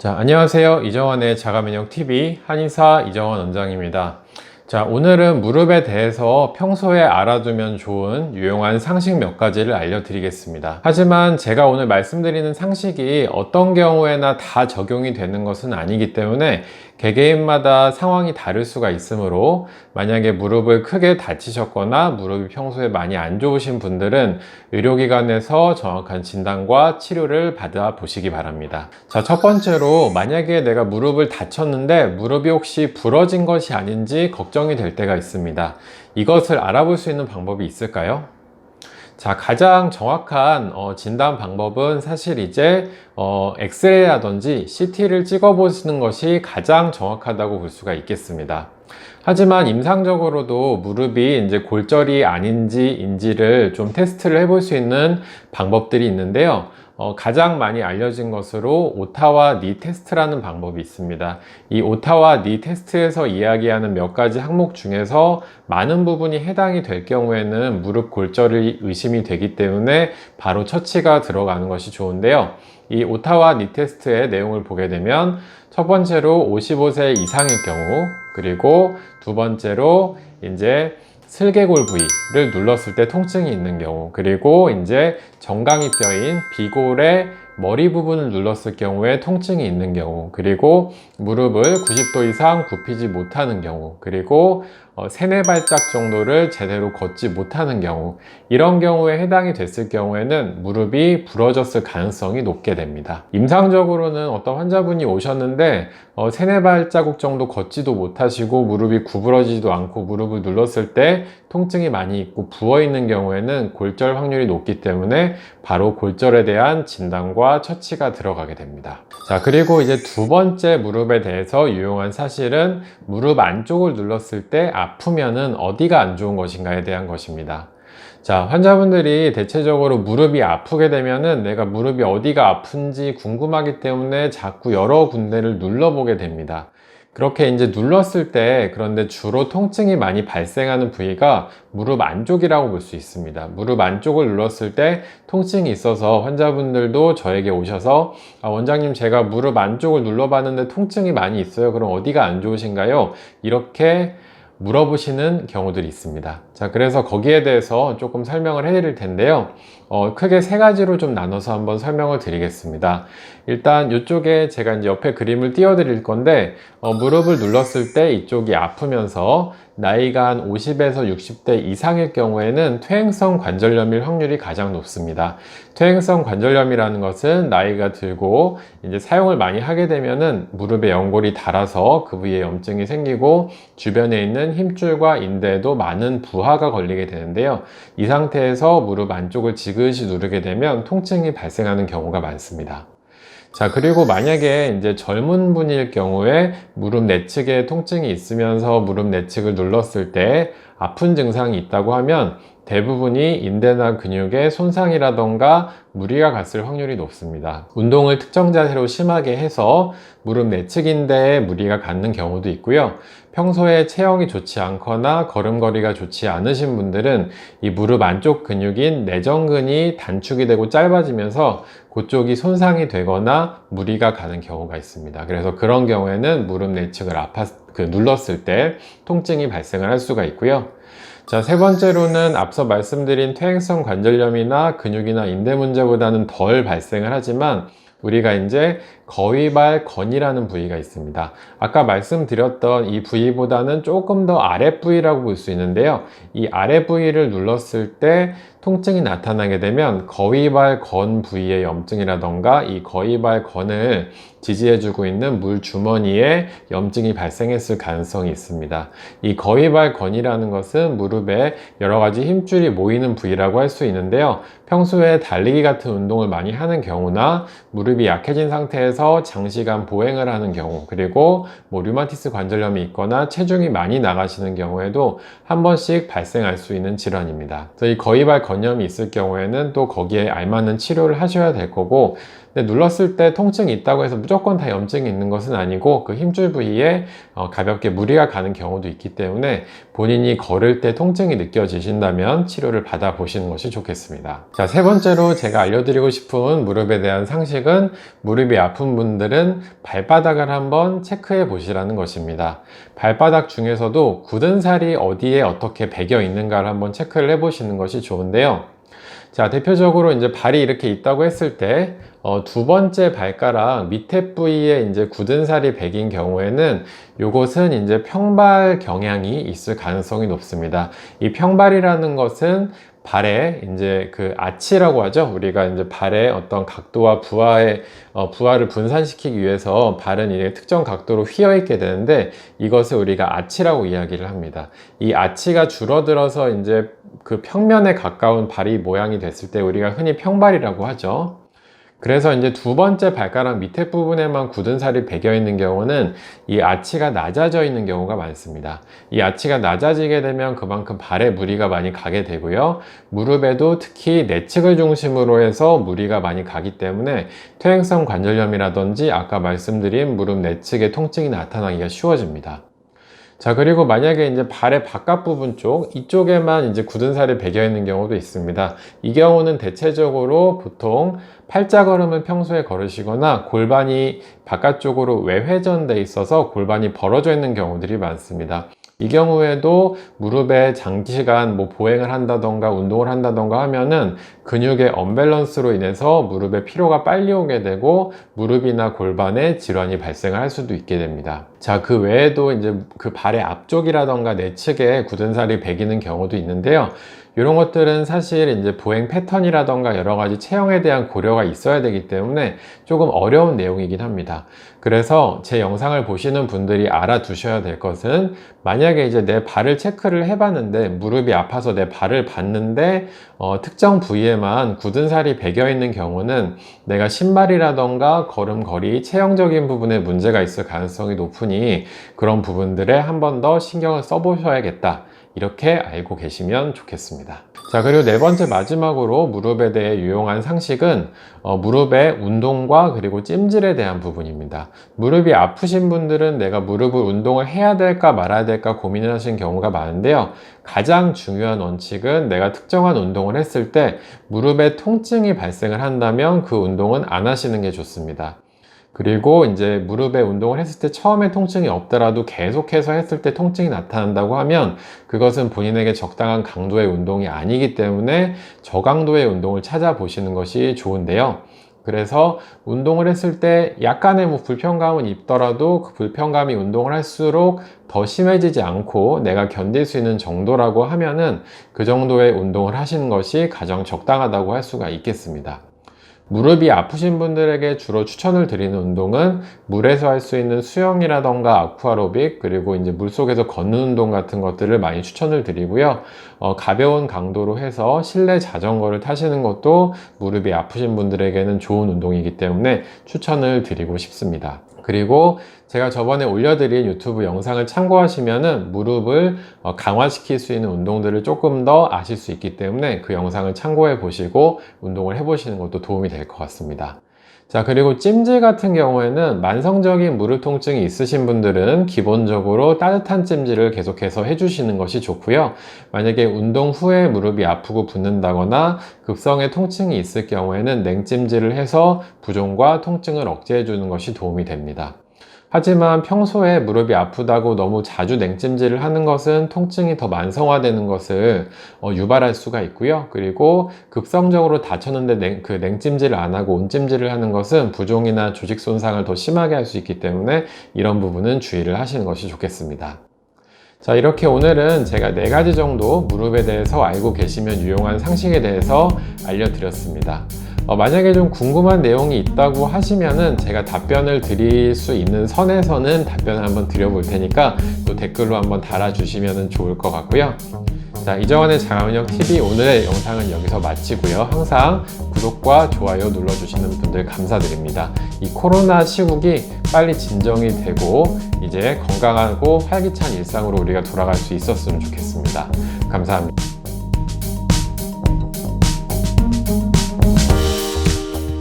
자, 안녕하세요. 이정원의 자가면역TV 한의사 이정원 원장입니다. 자, 오늘은 무릎에 대해서 평소에 알아두면 좋은 유용한 상식 몇 가지를 알려드리겠습니다. 하지만 제가 오늘 말씀드리는 상식이 어떤 경우에나 다 적용이 되는 것은 아니기 때문에 개개인마다 상황이 다를 수가 있으므로 만약에 무릎을 크게 다치셨거나 무릎이 평소에 많이 안 좋으신 분들은 의료기관에서 정확한 진단과 치료를 받아 보시기 바랍니다. 자, 첫 번째로 만약에 내가 무릎을 다쳤는데 무릎이 혹시 부러진 것이 아닌지 걱정 이 될 때가 있습니다. 이것을 알아볼 수 있는 방법이 있을까요? 자, 가장 정확한 어, 진단 방법은 사실 이제 어, 엑스레이라든지 CT를 찍어보시는 것이 가장 정확하다고 볼 수가 있겠습니다. 하지만 임상적으로도 무릎이 이제 골절이 아닌지 인지를 좀 테스트를 해볼 수 있는 방법들이 있는데요. 어, 가장 많이 알려진 것으로 오타와 니 테스트라는 방법이 있습니다. 이 오타와 니 테스트에서 이야기하는 몇 가지 항목 중에서 많은 부분이 해당이 될 경우에는 무릎 골절이 의심이 되기 때문에 바로 처치가 들어가는 것이 좋은데요. 이 오타와 니 테스트의 내용을 보게 되면 첫 번째로 55세 이상일 경우 그리고 두 번째로 이제 슬개골 부위를 눌렀을 때 통증이 있는 경우 그리고 이제 정강이 뼈인 비골의 머리 부분을 눌렀을 경우에 통증이 있는 경우 그리고 무릎을 90도 이상 굽히지 못하는 경우 그리고 어, 세네 발짝 정도를 제대로 걷지 못하는 경우 이런 경우에 해당이 됐을 경우에는 무릎이 부러졌을 가능성이 높게 됩니다. 임상적으로는 어떤 환자분이 오셨는데 어, 세네 발자국 정도 걷지도 못하시고 무릎이 구부러지지도 않고 무릎을 눌렀을 때 통증이 많이 있고 부어 있는 경우에는 골절 확률이 높기 때문에 바로 골절에 대한 진단과 처치가 들어가게 됩니다. 자, 그리고 이제 두 번째 무릎에 대해서 유용한 사실은 무릎 안쪽을 눌렀을 때 아프면은 어디가 안 좋은 것인가에 대한 것입니다. 자, 환자분들이 대체적으로 무릎이 아프게 되면은 내가 무릎이 어디가 아픈지 궁금하기 때문에 자꾸 여러 군데를 눌러보게 됩니다. 그렇게 이제 눌렀을 때 그런데 주로 통증이 많이 발생하는 부위가 무릎 안쪽이라고 볼 수 있습니다. 무릎 안쪽을 눌렀을 때 통증이 있어서 환자분들도 저에게 오셔서 아, 원장님 제가 무릎 안쪽을 눌러봤는데 통증이 많이 있어요. 그럼 어디가 안 좋으신가요? 이렇게 물어보시는 경우들이 있습니다. 자, 그래서 거기에 대해서 조금 설명을 해드릴 텐데요. 어, 크게 세 가지로 좀 나눠서 한번 설명을 드리겠습니다. 일단 이쪽에 제가 이제 옆에 그림을 띄워 드릴 건데, 어, 무릎을 눌렀을 때 이쪽이 아프면서 나이가 한 50에서 60대 이상일 경우에는 퇴행성 관절염일 확률이 가장 높습니다. 퇴행성 관절염이라는 것은 나이가 들고 이제 사용을 많이 하게 되면은 무릎에 연골이 닳아서 그 부위에 염증이 생기고 주변에 있는 힘줄과 인대에도 많은 부하가 걸리게 되는데요. 이 상태에서 무릎 안쪽을 지 그시 누르게 되면 통증이 발생하는 경우가 많습니다. 자, 그리고 만약에 이제 젊은 분일 경우에 무릎 내측에 통증이 있으면서 무릎 내측을 눌렀을 때 아픈 증상이 있다고 하면 대부분이 인대나 근육의 손상이라던가 무리가 갔을 확률이 높습니다. 운동을 특정 자세로 심하게 해서 무릎 내측 인대에 무리가 갖는 경우도 있고요. 평소에 체형이 좋지 않거나 걸음걸이가 좋지 않으신 분들은 이 무릎 안쪽 근육인 내전근이 단축이 되고 짧아지면서 그쪽이 손상이 되거나 무리가 가는 경우가 있습니다. 그래서 그런 경우에는 무릎 내측을 아파 그 눌렀을 때 통증이 발생을 할 수가 있고요. 자, 세 번째로는 앞서 말씀드린 퇴행성 관절염이나 근육이나 인대 문제보다는 덜 발생을 하지만 우리가 이제 거위발 건이라는 부위가 있습니다. 아까 말씀드렸던 이 부위보다는 조금 더 아래 부위라고 볼 수 있는데요. 이 아래 부위를 눌렀을 때 통증이 나타나게 되면 거위발 건 부위의 염증이라던가 이 거위발 건을 지지해주고 있는 물 주머니에 염증이 발생했을 가능성이 있습니다. 이 거위발 건이라는 것은 무릎에 여러 가지 힘줄이 모이는 부위라고 할 수 있는데요. 평소에 달리기 같은 운동을 많이 하는 경우나 무릎이 약해진 상태에서 장시간 보행을 하는 경우 그리고 뭐 류마티스 관절염이 있거나 체중이 많이 나가시는 경우에도 한 번씩 발생할 수 있는 질환입니다. 그래서 이 거위발 건염이 있을 경우에는 또 거기에 알맞는 치료를 하셔야 될 거고 근데 눌렀을 때 통증이 있다고 해서 무조건 다 염증이 있는 것은 아니고 그 힘줄 부위에 어, 가볍게 무리가 가는 경우도 있기 때문에 본인이 걸을 때 통증이 느껴지신다면 치료를 받아보시는 것이 좋겠습니다. 자, 세 번째로 제가 알려드리고 싶은 무릎에 대한 상식은 무릎이 아픈 분들은 발바닥을 한번 체크해 보시라는 것입니다. 발바닥 중에서도 굳은 살이 어디에 어떻게 배겨 있는가를 한번 체크를 해 보시는 것이 좋은데요. 자, 대표적으로 이제 발이 이렇게 있다고 했을 때, 어, 두 번째 발가락 밑에 부위에 이제 굳은 살이 배긴 경우에는 이것은 이제 평발 경향이 있을 가능성이 높습니다. 이 평발이라는 것은 발에 이제 그 아치라고 하죠. 우리가 이제 발의 어떤 각도와 부하의 어, 부하를 분산시키기 위해서 발은 이렇게 특정 각도로 휘어 있게 되는데 이것을 우리가 아치라고 이야기를 합니다. 이 아치가 줄어들어서 이제 그 평면에 가까운 발이 모양이 됐을 때 우리가 흔히 평발이라고 하죠. 그래서 이제 두 번째 발가락 밑에 부분에만 굳은 살이 배겨 있는 경우는 이 아치가 낮아져 있는 경우가 많습니다. 이 아치가 낮아지게 되면 그만큼 발에 무리가 많이 가게 되고요. 무릎에도 특히 내측을 중심으로 해서 무리가 많이 가기 때문에 퇴행성 관절염이라든지 아까 말씀드린 무릎 내측의 통증이 나타나기가 쉬워집니다. 자, 그리고 만약에 이제 발의 바깥 부분 쪽, 이쪽에만 이제 굳은 살이 배겨 있는 경우도 있습니다. 이 경우는 대체적으로 보통 팔자 걸음을 평소에 걸으시거나 골반이 바깥쪽으로 외회전돼 있어서 골반이 벌어져 있는 경우들이 많습니다. 이 경우에도 무릎에 장시간 뭐 보행을 한다던가 운동을 한다던가 하면은 근육의 언밸런스로 인해서 무릎에 피로가 빨리 오게 되고 무릎이나 골반에 질환이 발생을 할 수도 있게 됩니다. 자, 그 외에도 이제 그 발의 앞쪽이라던가 내측에 굳은 살이 배기는 경우도 있는데요. 이런 것들은 사실 이제 보행 패턴이라던가 여러 가지 체형에 대한 고려가 있어야 되기 때문에 조금 어려운 내용이긴 합니다. 그래서 제 영상을 보시는 분들이 알아두셔야 될 것은 만약에 이제 내 발을 체크를 해봤는데 무릎이 아파서 내 발을 봤는데 어, 특정 부위에만 굳은 살이 배겨 있는 경우는 내가 신발이라던가 걸음걸이 체형적인 부분에 문제가 있을 가능성이 높으니 그런 부분들에 한 번 더 신경을 써보셔야겠다. 이렇게 알고 계시면 좋겠습니다. 자, 그리고 네 번째 마지막으로 무릎에 대해 유용한 상식은 어, 무릎의 운동과 그리고 찜질에 대한 부분입니다. 무릎이 아프신 분들은 내가 무릎을 운동을 해야 될까 말아야 될까 고민을 하시는 경우가 많은데요. 가장 중요한 원칙은 내가 특정한 운동을 했을 때 무릎에 통증이 발생을 한다면 그 운동은 안 하시는 게 좋습니다. 그리고 이제 무릎에 운동을 했을 때 처음에 통증이 없더라도 계속해서 했을 때 통증이 나타난다고 하면 그것은 본인에게 적당한 강도의 운동이 아니기 때문에 저강도의 운동을 찾아보시는 것이 좋은데요. 그래서 운동을 했을 때 약간의 뭐 불편감은 있더라도 그 불편감이 운동을 할수록 더 심해지지 않고 내가 견딜 수 있는 정도라고 하면은 그 정도의 운동을 하시는 것이 가장 적당하다고 할 수가 있겠습니다. 무릎이 아프신 분들에게 주로 추천을 드리는 운동은 물에서 할 수 있는 수영이라던가 아쿠아로빅 그리고 이제 물속에서 걷는 운동 같은 것들을 많이 추천을 드리고요. 어, 가벼운 강도로 해서 실내 자전거를 타시는 것도 무릎이 아프신 분들에게는 좋은 운동이기 때문에 추천을 드리고 싶습니다. 그리고 제가 저번에 올려드린 유튜브 영상을 참고하시면은 무릎을 어, 강화시킬 수 있는 운동들을 조금 더 아실 수 있기 때문에 그 영상을 참고해 보시고 운동을 해 보시는 것도 도움이 될것 같습니다. 자, 그리고 찜질 같은 경우에는 만성적인 무릎 통증이 있으신 분들은 기본적으로 따뜻한 찜질을 계속해서 해주시는 것이 좋고요. 만약에 운동 후에 무릎이 아프고 붓는다거나 급성의 통증이 있을 경우에는 냉찜질을 해서 부종과 통증을 억제해 주는 것이 도움이 됩니다. 하지만 평소에 무릎이 아프다고 너무 자주 냉찜질을 하는 것은 통증이 더 만성화되는 것을 어, 유발할 수가 있고요. 그리고 급성적으로 다쳤는데 냉, 그 냉찜질을 안 하고 온찜질을 하는 것은 부종이나 조직 손상을 더 심하게 할 수 있기 때문에 이런 부분은 주의를 하시는 것이 좋겠습니다. 자 이렇게 오늘은 제가 네 가지 정도 무릎에 대해서 알고 계시면 유용한 상식에 대해서 알려드렸습니다. 어, 만약에 좀 궁금한 내용이 있다고 하시면은 제가 답변을 드릴 수 있는 선에서는 답변을 한번 드려볼 테니까 또 댓글로 한번 달아주시면 좋을 것 같고요. 자, 이정원의 장학력 TV 오늘의 영상은 여기서 마치고요. 항상 구독과 좋아요 눌러주시는 분들 감사드립니다. 이 코로나 시국이 빨리 진정이 되고 이제 건강하고 활기찬 일상으로 우리가 돌아갈 수 있었으면 좋겠습니다. 감사합니다.